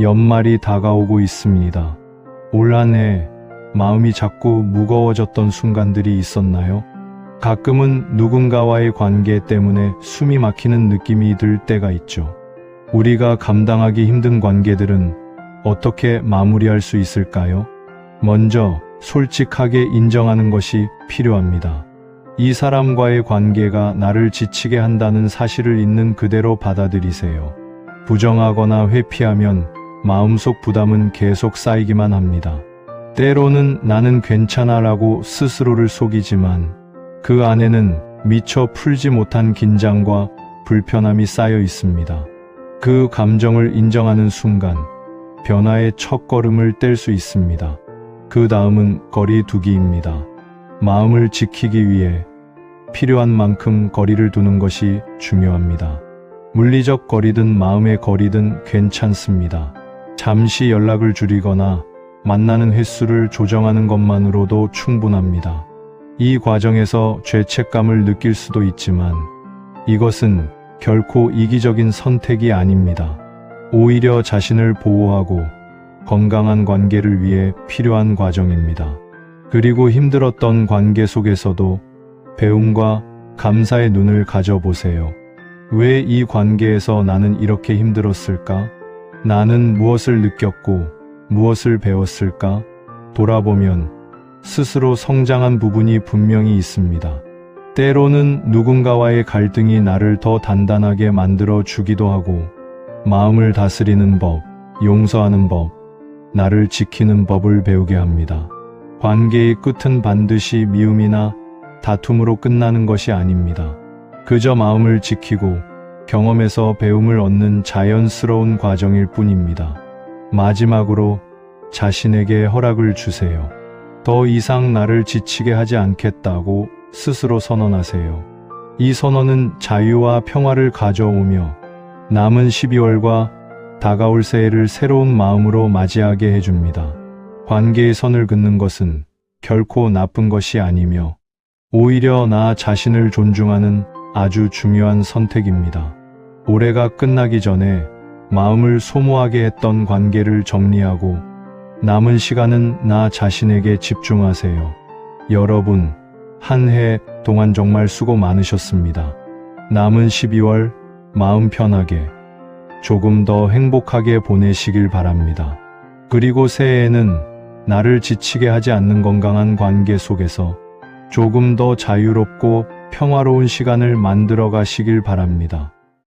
연말이 다가오고 있습니다. 올 한 해 마음이 자꾸 무거워졌던 순간들이 있었나요? 가끔은 누군가와의 관계 때문에 숨이 막히는 느낌이 들 때가 있죠. 우리가 감당하기 힘든 관계들은 어떻게 마무리할 수 있을까요? 먼저 솔직하게 인정하는 것이 필요합니다. 이 사람과의 관계가 나를 지치게 한다는 사실을 있는 그대로 받아들이세요. 부정하거나 회피하면 마음속 부담은 계속 쌓이기만 합니다. 때로는 나는 괜찮아 라고 스스로를 속이지만 그 안에는 미처 풀지 못한 긴장과 불편함이 쌓여 있습니다. 그 감정을 인정하는 순간 변화의 첫 걸음을 뗄 수 있습니다. 그 다음은 거리 두기입니다. 마음을 지키기 위해 필요한 만큼 거리를 두는 것이 중요합니다. 물리적 거리든 마음의 거리든 괜찮습니다. 잠시 연락을 줄이거나 만나는 횟수를 조정하는 것만으로도 충분합니다. 이 과정에서 죄책감을 느낄 수도 있지만 이것은 결코 이기적인 선택이 아닙니다. 오히려 자신을 보호하고 건강한 관계를 위해 필요한 과정입니다. 그리고 힘들었던 관계 속에서도 배움과 감사의 눈을 가져보세요. 왜 이 관계에서 나는 이렇게 힘들었을까? 나는 무엇을 느꼈고 무엇을 배웠을까? 돌아보면 스스로 성장한 부분이 분명히 있습니다. 때로는 누군가와의 갈등이 나를 더 단단하게 만들어 주기도 하고 마음을 다스리는 법, 용서하는 법, 나를 지키는 법을 배우게 합니다. 관계의 끝은 반드시 미움이나 다툼으로 끝나는 것이 아닙니다. 그저 마음을 지키고 경험에서 배움을 얻는 자연스러운 과정일 뿐입니다. 마지막으로 자신에게 허락을 주세요. 더 이상 나를 지치게 하지 않겠다고 스스로 선언하세요. 이 선언은 자유와 평화를 가져오며 남은 12월과 다가올 새해를 새로운 마음으로 맞이하게 해줍니다. 관계의 선을 긋는 것은 결코 나쁜 것이 아니며 오히려 나 자신을 존중하는 아주 중요한 선택입니다. 올해가 끝나기 전에 마음을 소모하게 했던 관계를 정리하고 남은 시간은 나 자신에게 집중하세요. 여러분, 한 해 동안 정말 수고 많으셨습니다. 남은 12월 마음 편하게 조금 더 행복하게 보내시길 바랍니다. 그리고 새해에는 나를 지치게 하지 않는 건강한 관계 속에서 조금 더 자유롭고 평화로운 시간을 만들어 가시길 바랍니다.